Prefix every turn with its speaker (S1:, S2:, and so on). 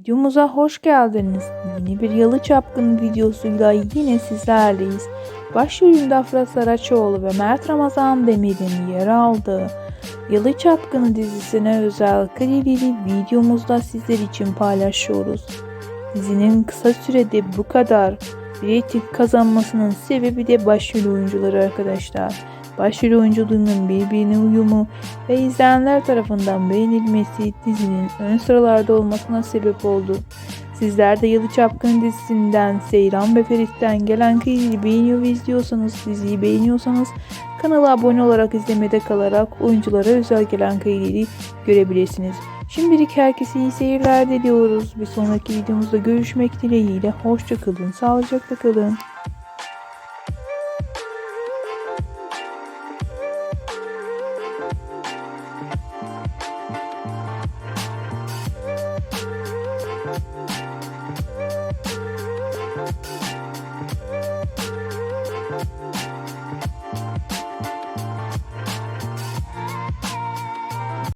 S1: Videomuza hoş geldiniz. Yeni bir Yalı Çapkın videosuyla yine sizlerleyiz. Başrolünde Afra Saraçoğlu ve Mert Ramazan Demir'in yer aldığı Yalı Çapkını dizisine özel kareli videomuzda sizler için paylaşıyoruz. Dizinin kısa sürede bu kadar reyting kazanmasının sebebi de başrol oyuncuları arkadaşlar. Başrol oyunculuğunun birbirine uyumu ve izleyenler tarafından beğenilmesi dizinin ön sıralarda olmasına sebep oldu. Sizler de Yalı Çapkın dizisinden Seyran ve Ferit'ten gelen kıyıyı beğeniyor ve izliyorsanız, diziyi beğeniyorsanız kanala abone olarak izlemede kalarak oyunculara özel gelen kıyıları görebilirsiniz. Şimdilik herkese iyi seyirler diliyoruz. Bir sonraki videomuzda görüşmek dileğiyle. Hoşça kalın, sağlıcakla kalın. Thank you.